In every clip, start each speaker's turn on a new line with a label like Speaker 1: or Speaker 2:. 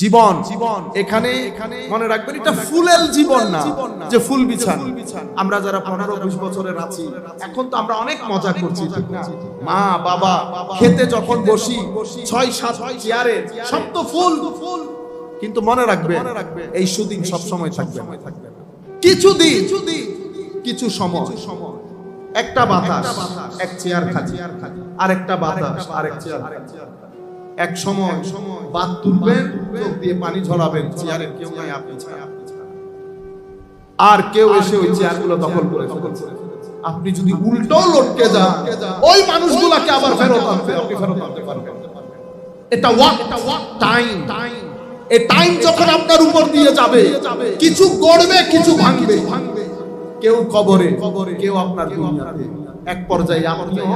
Speaker 1: জীবন। জীবন এখানে মনে রাখবেন, এটা ফুলেল জীবন না, যে ফুল বিছান। আমরা যারা পনেরো বিশ বছরের আছি, এখন তো আমরা অনেক মজা করছি মা, বাবা, খেতে যখন বসি, ছয়, সাত চেয়ারে, সব তো ফুল। ফুল কিন্তু মনে রাখবে এই সুদিন সব সময় থাকবে না। কিছুদিন কিছু সময়। একটা বাতাস, এক চেয়ার খালি আর একটা বাতাস আর এক চেয়ার এক সময় বাদ তুলবেন, চোখ দিয়ে পানি ঝরাবেন চেয়ারের কেউ নাই, আপনি আর কেউ এসে ওই চেয়ারগুলো দখল করে আপনি যদি উল্টো লটকে যান, ওই মানুষগুলোকে আবার ফেরত আনতে ফেরত আনতে এটা ওয়াক টাইম। এই টাইম যখন আপনার উপর দিয়ে যাবে, কিছু গড়বে, কিছু ভাঙবে। কেউ কবরে, কেউ আপনার দুনিয়াতে। এক পর্যায়ে আপনিও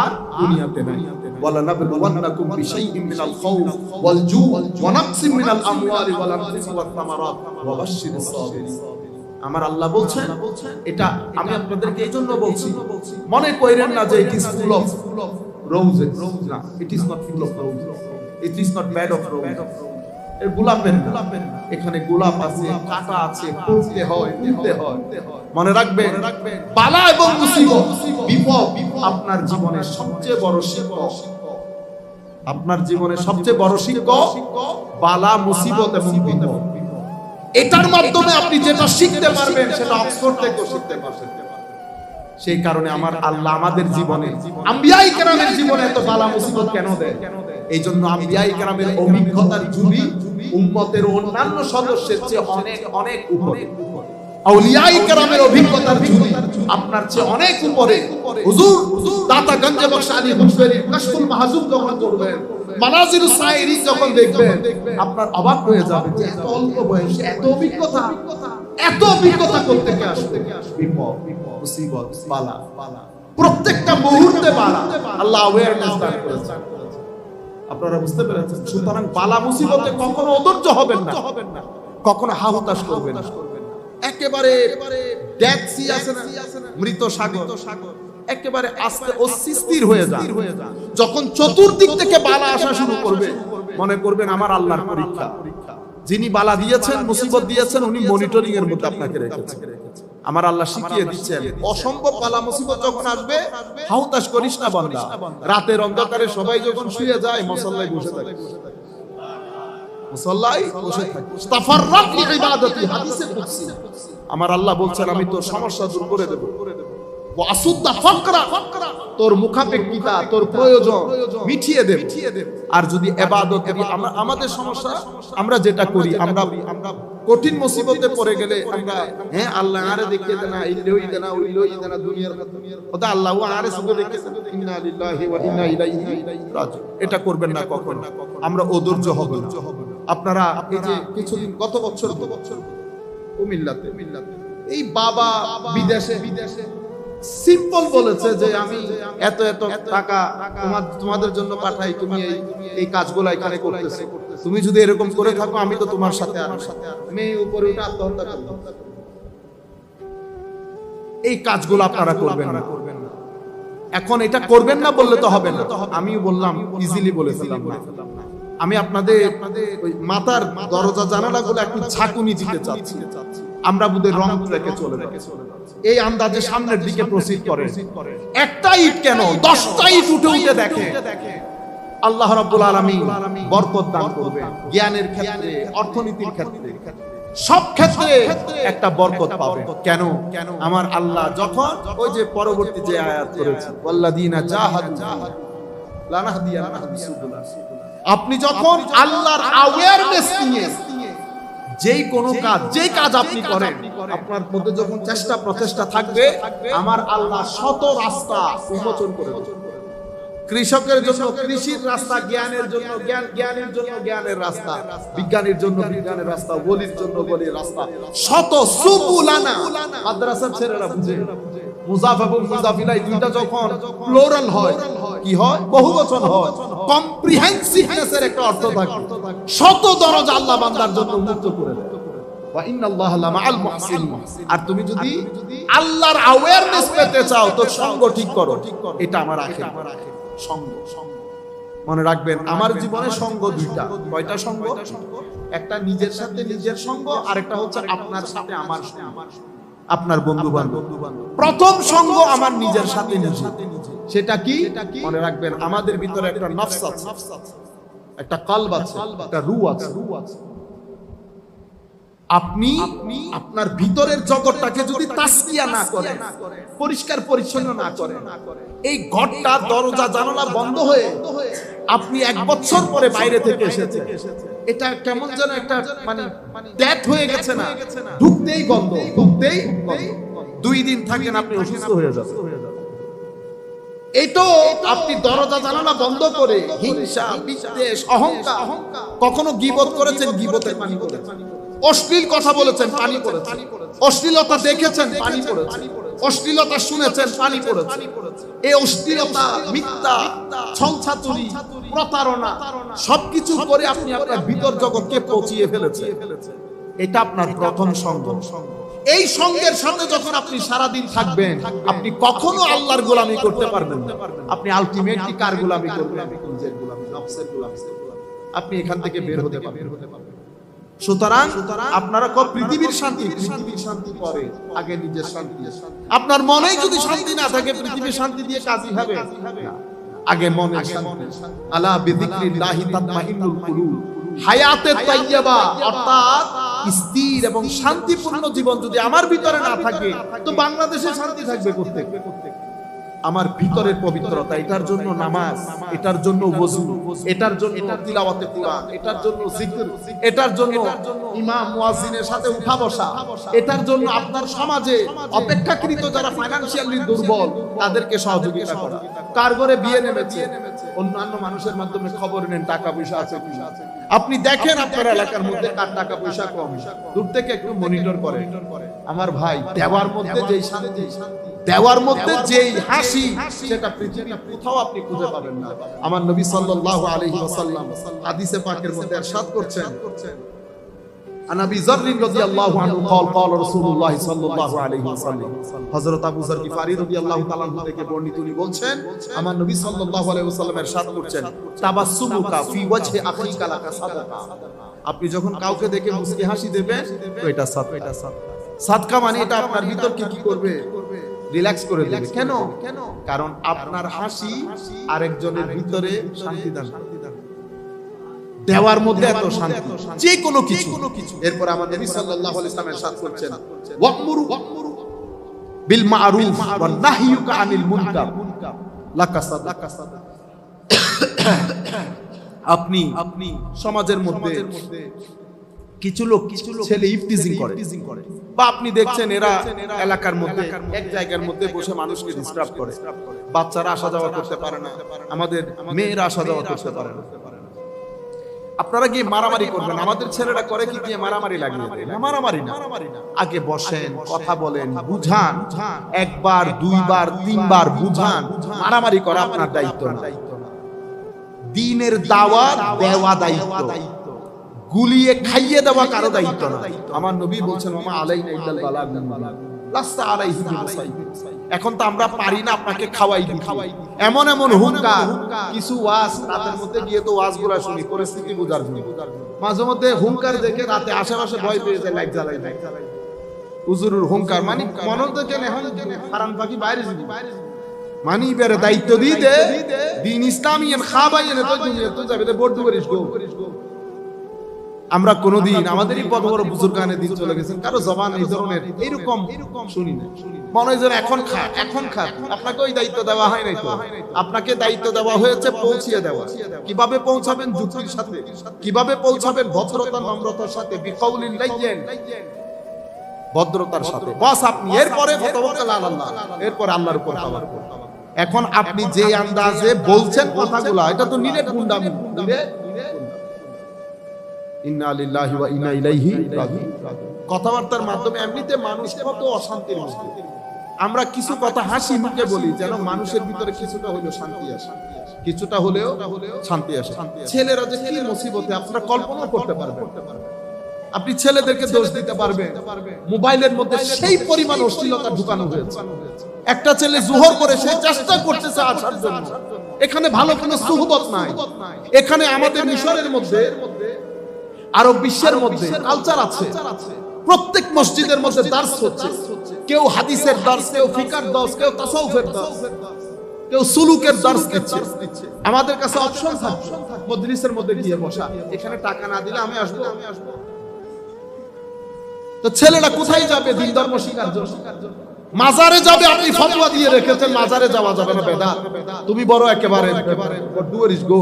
Speaker 1: আর দুনিয়াতে নাই ولنبلونكم بشيء من الخوف والجوع ونقص من الاموال والانفس والثمرات وبشر الصابرين আমার আল্লাহ বলছেন এটা আমি আপনাদেরকে এই জন্য বলছি মনে করেন না যে it is full of roses না it is not full of roses it is not bad of roses এখানে গোলাপ আছে, কাটা আছে ফুলতে হয় হয়। মনে বালা এবং আপনার জীবনের সবচেয়ে বড় শিক্ষক। আপনার জীবনের সবচেয়ে বড় শিক্ষক বালা, মুসিবত এবং এটার মাধ্যমে আপনি যেটা শিখতে পারবেন, সেটা অক্সফোর্ড থেকেও শিখতে পারবেন। সেই কারণে আমার আল্লাহ আমাদের জীবনে, আম্বিয়াই জীবনে এত বালা, মুসিবত কেন দেয়? এই জন্য আম্বিয়াই কেরামের অভিজ্ঞতার ঝুলি উম্মতের অন্যান্য সদস্যের চেয়ে অনেক অনেক উপরে। আউলিয়াই কেরামের অভিজ্ঞতার ঝুলি আপনার চেয়ে অনেক উপরে। হুজুর দাতা গঞ্জে বক্স আলী হুজবেরি কাশফুল মাহজুব যখন করবেন মানাজির সাইরি যখন দেখবেন আপনার অবাক হয়ে যাবে যে এত অল্প বয়সে এত অভিজ্ঞতা এত অভিজ্ঞতা। করতে কে আসবে। বিপদ মুসিবত বালা। প্রত্যেকটা মুহূর্তে বালা। আল্লাহ অ্যাওয়ারনেস দান করেছেন। আপনারা বুঝতে পেরেছেন, সুতরাং বালা মুসিবতে কখনো অধৈর্য হবেন না। কখনো হাহুতাশ করবেন না। একেবারে ডেড সি আছে না, মৃত সাগর। একেবারে আস্তে অস্থির হয়ে যায় যখন চতুর্দিক থেকে বালা আসা শুরু করবে, মনে করবেন আমার আল্লাহর পরীক্ষা। যিনি বালা দিয়েছেন, মুসিবত দিয়েছেন, উনি মনিটরিং এর মধ্যে আপনাকে রেখেছেন আমার আল্লাহ শিখিয়ে দিচ্ছেন অসম্ভব পালা মুসিবত যখন আসবে হাউতাস করিস না বান্দা? রাতের অন্ধকারে সবাই যখন শুয়ে যায় মসল্লায় বসে থাকে। মুসল্লাই বসে থাকে। তাফাররাক লিইবাদাতি হাদিসে কুদসি। আমার আল্লাহ বলছেন আমি তোর সমস্যা দূর করে দেব। তোর মুখাপেক্ষিতা, তোর প্রয়োজন মিটিয়ে দেব। আর যদি ইবাদত করি, আমরা আমাদের সমস্যা, আমরা যেটা করি, আমরা আমরা কঠিন মুসিবতে পড়ে গেলে আমরা হ্যাঁ আল্লাহ আরে দেখিয়ে দেনা লই দেনা ওই লই দেনা দুনিয়ার ওটা আল্লাহ ও আরে শুধু দেনা ইন্না লিল্লাহি ওয়া ইন্না ইলাইহি রাজিউন। এটা করবেন না কখন, আমরা অধৈর্য হব না। আপনারা, এই যে কিছুদিন, গত বছর গত বছর, কুমিল্লাতে, এই বাবা বিদেশে বিদেশে সিম্পল বলেছে যে আমি এত এত টাকা তোমার তোমাদের জন্য পাঠাই তুমি এই এই কাজগুলো এখানে করতেছো। তুমি যদি এরকম করে থাকো আমি তো তোমার সাথে আর মেয়ে উপরে উঠে আত্মহত্যা করলাম এই কাজগুলো আপনারা করবেন না। এখন এটা করবেন না বললে তো হবে না। আমিও বললাম ইজিলি বলে ফেললাম না। আমি আপনাদের মাথার দরজা জানালাগুলো একটু ঝাঁকুনি দিতে চাচ্ছি। আমরা বুধের রং রেখে চলে যাচ্ছি। এই আন্দাজে সামনের দিকে প্রসিড করে একটা ইট কেন? দশটা ইট উঠে উঠে দেখে। আল্লাহ রাব্বুল আলামিন বরকত দান করবে জ্ঞানের ক্ষেত্রে অর্থনীতির ক্ষেত্রে। সব ক্ষেত্রে একটা বরকত পাবে। কেন? আমার আল্লাহ যখন ওই যে পরবর্তী যে আয়াত করেছে ওয়াল্লাযিনা জাহাদু লানাহদিয়ান্নাহুম সুবুলা। আপনি যখন আল্লাহর অ্যাওয়ারনেস নিয়ে যেই কোনো কাজ যেই কাজ আপনি করেন আপনার মধ্যে যখন চেষ্টা প্রচেষ্টা থাকবে আমার আল্লাহ শত রাস্তা উন্মোচন করে দেবে। কৃষকের জন্য কৃষির রাস্তা, জ্ঞানের জন্য জ্ঞান, জ্ঞানের জন্য জ্ঞানের রাস্তা, বিজ্ঞানের জন্য বিজ্ঞানের রাস্তা বলির জন্য বলির রাস্তা। শত সুবুলানা মাদ্রাসার ছেলেরা বুঝে। মুজাফ এবং মুজাফিলা এই দুইটা যখন প্লোরাল হয়, কি হয়? হয়। একটা অর্থ থাকে। শত দরজা আল্লাহ বান্দার জন্য উন্মুক্ত করে দেয়। আর তুমি যদি আল্লাহর অ্যাওয়ারনেস পেতে চাও, তো সঙ্গ ঠিক করো। এটা আমার আখের সঙ্গ মনে রাখবেন আমার জীবনে সঙ্গ দুইটা। কয়টা সঙ্গ? একটা নিজের সাথে নিজের সঙ্গ আরেকটা হচ্ছে আপনার সাথে আমার সঙ্গ। আপনার বন্ধু বান্ধব প্রথম সঙ্গ আমার নিজের সাথে নিজে। সেটা কি? মনে রাখবেন আমাদের ভিতরে একটা নফস আছে। একটা কলব আছে একটা রু আছে। আপনি আপনার ভিতরের জগৎটাকে যদি তাসকিয়া না করেন, পরিষ্কার পরিচ্ছন্ন না করেন, এই ঘরটা, দরজা, জানালা বন্ধ হয়ে আপনি এক বছর পরে বাইরে থেকে এসেছেন। এটা কেমন যেন একটা মানে ডেথ হয়ে গেছে না। ঢুকতেই গন্ধ, ঢুকতেই দুই দিন থাকেন, আপনি অসুস্থ হয়ে যাবেন। এই তো আপনি দরজা, জানালা বন্ধ করে হিংসা, বিদ্বেষ, অহংকার কখনো গিবত করেছেন, গিবতের পানি করেছেন। অশ্লীল কথা বলেছেন পানি পড়েছে। অশ্লীলতা দেখেছেন পানি পড়েছে। অশ্লীলতা শুনেছেন পানি পড়েছে। এই অশ্লীলতা মিথ্যা ছলছাতুরি প্রতারণা সবকিছু করে আপনি আপনার ভিতর জগৎকে পচিয়ে ফেলেছে। এটা আপনার প্রথম সঙ্গ। এই সঙ্গের সাথে যখন আপনি সারাদিন থাকবেন আপনি কখনো আল্লাহর গোলামি করতে পারবেন না। আপনি আলটিমেটলি কার গোলামি করবেন? আপনি এখান থেকে বের হতে পারবেন। সুতরাং আপনারা কব পৃথিবীর শান্তি পৃথিবীর শান্তি পরে আগে নিজের শান্তি। আপনার মনে যদি শান্তি না থাকে পৃথিবীর শান্তি দিয়ে কাজই হবে। আগে মনে শান্তি। আলা বিযিকরিল্লাহি তাতমাইন্নুল কুলুব। হায়াতে তাইয়্যিবা অর্থাৎ স্থির এবং শান্তিপূর্ণ জীবন যদি আমার ভিতরে না থাকে তো বাংলাদেশে শান্তি থাকবে করতে আমার ভিতরের পবিত্রতা, এটার জন্য নামাজ, এটার জন্য ওযু, এটার জন্য তিলাওয়াতে কোরআন, এটার জন্য জিকির এটার জন্য ইমাম মুয়াজ্জিনের সাথে উঠা বসা, এটার জন্য আপনার সমাজে অপেক্ষাকৃত যারা ফাইনান্সিয়ালি দুর্বল, তাদেরকে সহযোগিতা করা। কার ঘরে বিয়ে নেমেছে? অন্যান্য মানুষের মাধ্যমে খবর নেন, টাকা পয়সা আছে কি আপনি দেখেন আপনার এলাকার মধ্যে কার টাকা পয়সা কম। দূর থেকে একটু মনিটর করেন। আমার ভাই, দেওয়ার মধ্যে যেই শান্তি দেওয়ার মধ্যে যেই হাসি সেটা পৃথিবীর কোথাও আপনি খুঁজে পাবেন না আমার নবী সাল্লাল্লাহু আলাইহি ওয়াসাল্লাম হাদিসে পাকের মধ্যে ارشاد করছেন عن ابي ذر رضي الله عنه قال قال رسول الله صلى الله عليه وسلم হযরত আবু যর গিফারি রাদিয়াল্লাহু তাআলা আনহু থেকে বর্ণিত উনি বলছেন আমার নবী সাল্লাল্লাহু আলাইহি ওয়াসাল্লাম ارشاد করছেন তাবাসসুমুকা ফি ওয়াজহি আখিকা লাকা সাদাকা আপনি যখন কাউকে দেখে মুস্কি হাসি দেবেন তো এটা সাদকা এটা সাদকা সাদকা মানে এটা আপনার ভিতরকে কি করবে রিল্যাক্স করে দেবে। কেন? কেন? কারণ আপনার হাসি আরেকজনের ভিতরে শান্তি দান দেওয়ার মধ্যে এত শান্তি। যে কোনো কিছু। এরপর আমাদের নবী সাল্লাল্লাহু আলাইহি সাল্লামের সাথ করছেন। ওয়াকমুরু। বিল মারুফ ওয়া নাহিয়ুকা আনিল মুনকার। লাকাসাদ লাকাসাদ আপনি আপনি সমাজের মধ্যে কিছু লোক কিছু ছেলে ইফটিজিং করে। বা আপনি দেখছেন এরা এলাকার মধ্যে এক জায়গার মধ্যে বসে মানুষকে ডিস্টার্ব করে। বাচ্চারা আসা যাওয়া করতে পারে না। আমাদের মেয়েরা আসা যাওয়া করতে পারে না। আপনারা গিয়ে মারামারি করবেন। আমাদের ছেলেরা করে কি গিয়ে মারামারি লাগিয়ে দেয়? না মারামারি না। আগে বসেন কথা বলেন বুঝান। একবার দুইবার তিনবার বুঝান। মারামারি করা আপনার দায়িত্ব না। দিনের দাওয়াত দেওয়া দায়িত্ব। গুলিয়ে খাইয়ে দেওয়া কারও দায়িত্ব না। আমার নবী বলছেন মামা আলাইনা ইল্লাল বালাগ লাস্তা আলাইহি এখন তো আমরা পারি না আপনাকে খাওয়াই খাওয়াই এমন এমন হুঙ্কার, কিছু ওয়াজ রাতের মধ্যে গিয়ে তো ওয়াজগুলা শুনি, পরিস্থিতি বুঝার জন্য। মাঝে মধ্যে হুঙ্কার দেখে রাতে আশেপাশে ভয় পেয়ে যায়, লাইট জ্বালাই দেয়। হুজুরুর হুঙ্কার মানে মনে দেখে এখন ফারান পাখি বাইরে যাবি। মানি বেরে দায়িত্ব দিয়ে দে দিন ইসলামী খাবাই এনে তো দুনিয়া তো যাবে বোর্ড করিস গো। আমরা কোনোদিন আমাদেরই বড় বড় বুজুর্গানে দিন চলে গেছেন কারও জবান এই ধরনের এরকম শুনি না। মনে হয় এখন খা এখন খা আপনাকে ওই দায়িত্ব দেওয়া হয় নাই তো? আপনাকে দায়িত্ব দেওয়া হয়েছে পৌঁছিয়ে দেওয়া। কীভাবে পৌঁছাবেন যুক্তির সাথে? কীভাবে পৌঁছাবেন ভদ্রতা নম্রতার সাথে? বিকাউলিন লাইয়েন। ভদ্রতার সাথে। বাস আপনি এরপরে এরপর আল্লাহর উপর তাওয়াক্কুল এখন আপনি যে আন্দাজে বলছেন কথাগুলো এটা তো নিরে গুন্ডামি কথাবার্তার মাধ্যমে এমনিতে অশান্তির মধ্যে আমরা কিছু কথা হাসি মুখে বলি, যেন মানুষের ভিতরে কিছুটা হলেও শান্তি আসে। কিছুটা হলেও শান্তি আসে। ছেলেরা যে কি মুসিবতে, আপনারা কল্পনা করতে পারবেন। আপনি ছেলেদেরকে দোষ দিতে পারবেন। মোবাইলের মধ্যে সেই পরিমাণ অশ্লীলতা ঢুকানো হয়েছে। একটা ছেলে জোহর করে সে চেষ্টা করতেছে আসার জন্য। এখানে ভালো কোনো সুহবত নাই। এখানে আমাদের মিশরের মধ্যে আরব বিশ্বের মধ্যে কালচার আছে। প্রত্যেক মসজিদের মধ্যে দার্স হচ্ছে। কেউ হাদিসের দার্স কেউ ফিকার দার্স কেউ তাসাউফের দার্স কেউ সুলুকের দার্স দিচ্ছে। আমাদের কাছে অপশন মজলিসের মধ্যে গিয়ে বসা। এখানে টাকা না দিলে আমি আসব। আমি আসব। তো ছেলেরা কোথায় যাবে? দিন ধর্ম শিকার মাজারে যাবে আপনি ফতোয়া দিয়ে রেখেছেন মাজারে যাওয়া যাবে না বেদা তুমি বড় একেবারে ডুয়ার ইজ গো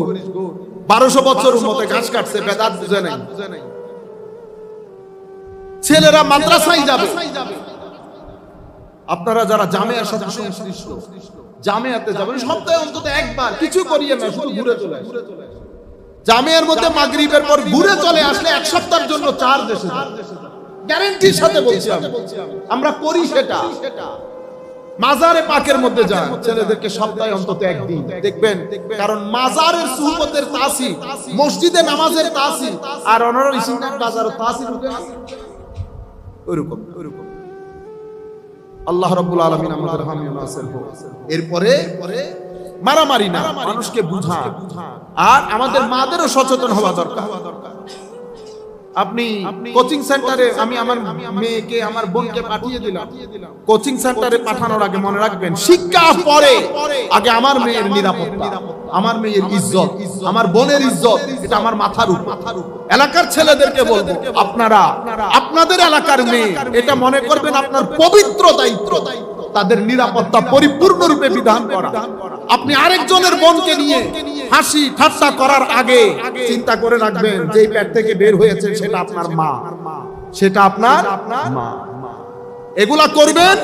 Speaker 1: বারোশো বছর মতে ঘাস কাটছে, বেদাত বুঝে নাই। ছেলেরা মাদ্রাসায় যাবে। আপনারা যারা জামিয়ার সাথে সংশ্লিষ্ট, জামিয়াতে যাবেন, সপ্তাহে অন্তত একবার, কিছু করিয়ে না, শুধু ঘুরে চলে। জামিয়ার মধ্যে মাগরিবের পর ঘুরে চলে আসলে এক সপ্তাহের জন্য চার দেশে গ্যারেন্টির সাথে বলছি আমরা করি সেটা। মাজারে পাকের মধ্যে যান। ছেলেদেরকে সপ্তাহে অন্তত একদিন। দেখবেন, কারণ মাজারের সুহবতের তাসি মসজিদে নামাজের তাসি আর অনার ইসিনার বাজারের তাসি ওইরকম ওইরকম। আল্লাহ রাব্বুল আলামিন আমাদের হামি ও নাসির এরপরে মারামারি না, মানুষকে বুঝা আর আমাদের মাদেরও সচেতন হওয়া দরকার। আপনি কোচিং সেন্টারে আমি আমার মেয়েকে আমার বোনকে পাঠিয়ে দিলাম। কোচিং সেন্টারে পাঠানোর আগে মনে রাখবেন শিক্ষা পরে আগে আমার মেয়ের নিরাপত্তা আমার মেয়ের ইজ্জত আমার বোনের ইজ্জত এটা আমার মাথার উপর। এলাকার ছেলেদেরকে বলব আপনারা আপনাদের এলাকার মেয়ে এটা মনে করবেন আপনার পবিত্র দায়িত্ব। তাদের নিরাপত্তা পরিপূর্ণরূপে বিধান করা। আপনি আরেকজনের বোনকে নিয়ে হাসি ঠাট্টা করার আগে চিন্তা করে রাখবেন যে পেট থেকে বের হয়েছে সেটা আপনার মা। সেটা আপনার মা। এগুলা করবেন,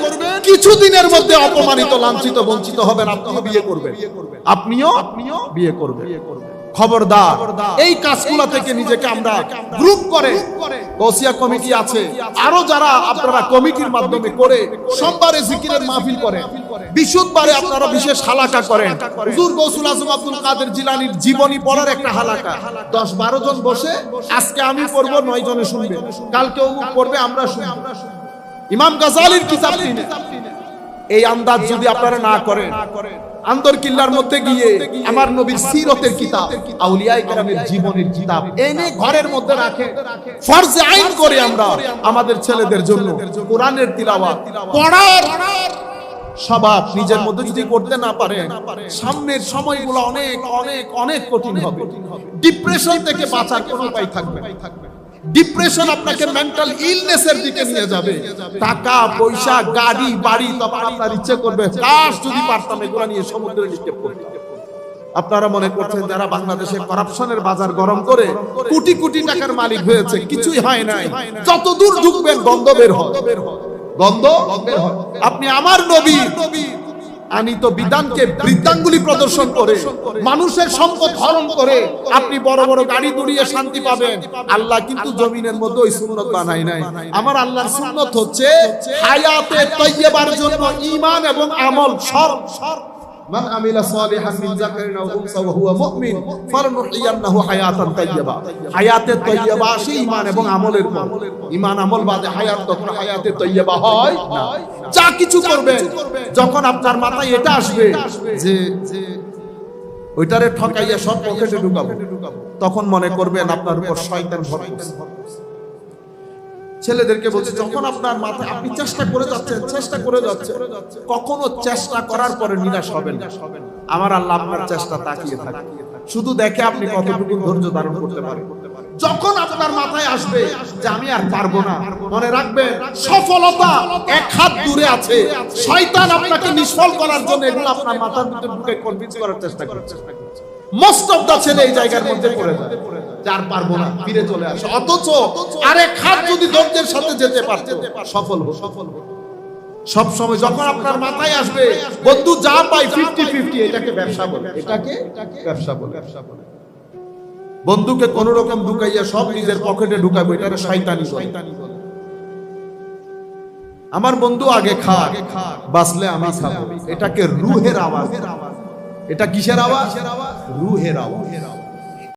Speaker 1: কিছুদিনের মধ্যে অপমানিত, লাঞ্ছিত, বঞ্চিত হবেন, আপনিও বিয়ে করবেন। আপনিও আপনিও বিয়ে করবেন। খবরদার, এই কাজগুলা থেকে নিজেকে আমরা গ্রুপ করে গৌসিয়া কমিটি আছে। আরও যারা আপনারা কমিটির মাধ্যমে করে, সোমবারে জিকিরের মাহফিল করেন। বিশুদ্ধবারে আপনারা বিশেষ হালাকা করেন। হুজুর গৌসুল আজম আব্দুল কাদের জিলানির জীবনী পড়ার একটা হালাকা। দশ বারো জন বসে আজকে আমি পড়ব নয় জনে শুনবে। কালকে অমুক পড়বে আমরা শুনব। ইমাম গাজালির কিতাব কিনে। এই আন্দাজ যদি আপনারা না করেন আন্দর কিল্লার মধ্যে গিয়ে আমার নবীর সিরতের কিতাব আউলিয়ায়ে কেরামের জীবনের কিতাব এনে ঘরের মধ্যে রাখে। ফরজে আইন করে আমরা আমাদের ছেলেদের জন্য কোরআনের তিলাওয়াত। পড়ার স্বভাব নিজের মধ্যে যদি করতে না পারেন সামনের সময়গুলো অনেক অনেক অনেক কঠিন হবে। ডিপ্রেশন থেকে বাঁচার কোনো উপায় থাকবে ডিপ্রেশন আপনাকে মেন্টাল ইলনেসের দিকে নিয়ে যাবে। টাকা পয়সা গাড়ি বাড়ি তখন আপনার ইচ্ছে করবে কাশ যদি পারতাম এগুলো নিয়ে সমুদ্রে নিক্ষেপ আপনারা মনে করছেন যারা বাংলাদেশে করাপশনের বাজার গরম করে কোটি কোটি টাকার মালিক হয়েছে কিছুই হয় নাই। যত দূর ঢুকবেন গন্ধ বের হয়। গন্ধ আপনি আমার নবী। আনিত বিধানকে বৃদ্ধাঙ্গুলি প্রদর্শন করে, মানুষের সম্পদ হরণ করে, আপনি বড় বড় গাড়ি দৌড়িয়ে শান্তি পাবেন। আল্লাহ কিন্তু জমিনের মধ্যে ওই সুন্নত বানাই নাই। আমার আল্লাহর সুন্নত হচ্ছে হায়াতে তৈয়বার জন্য ঈমান এবং আমল সব এবং আমলের পর। ঈমান আমল বাদে হায়াত, তখন হায়াতে হয় না। যা কিছু করবেন যখন আপনার মাথায় এটা আসবে যে ওইটারে ঠকাইয়া সব পকেটে ঢুকাবো, তখন মনে করবেন আপনার উপর শয়তান ভর। ছেলেদেরকে বলছে যখন আপনার মাথায় আপনি চেষ্টা করে যাচ্ছেন চেষ্টা করে যাচ্ছেন। কখনো চেষ্টা করার পরে নিরাশ হবেন না। আমার আল্লাহ আপনার চেষ্টা তাকিয়ে থাকে। শুধু দেখে আপনি কতটুকু ধৈর্য ধারণ করতে পারেন। যখন আপনার মাথায় আসবে যে আমি আর পারব না মনে রাখবেন সফলতা এক হাত দূরে আছে। শয়তান আপনাকে নিষ্ফল করার জন্য এগুলো আপনার মাথার ভিতরে ঢুকে কনভিন্স করার চেষ্টা করছে। মোস্ট অফ দা ছেলে এই জায়গার মধ্যে পড়ে যায়। যার পারব না ফিরে চলে আসে অথচ আরেক হাত যদি ধৈর্যের সাথে যেতে পারতো সফল হো সফল হো সব সময় যখন আপনার মাথায় আসবে বন্ধু যা পাই ফিফটি ফিফটি এটাকে ব্যবসা বলে। এটাকে ব্যবসা বলে। ব্যবসা বলে বন্ধুকে কোন রকম ঢুকাইয়া সব নিজের পকেটে ঢুকাবো এটাকে শয়তানি বলে। আমার বন্ধু আগে খা বাঁচলে আমি খাব। এটাকে রুহের আওয়াজ এটা কিসের আওয়াজ? রুহের আওয়াজ।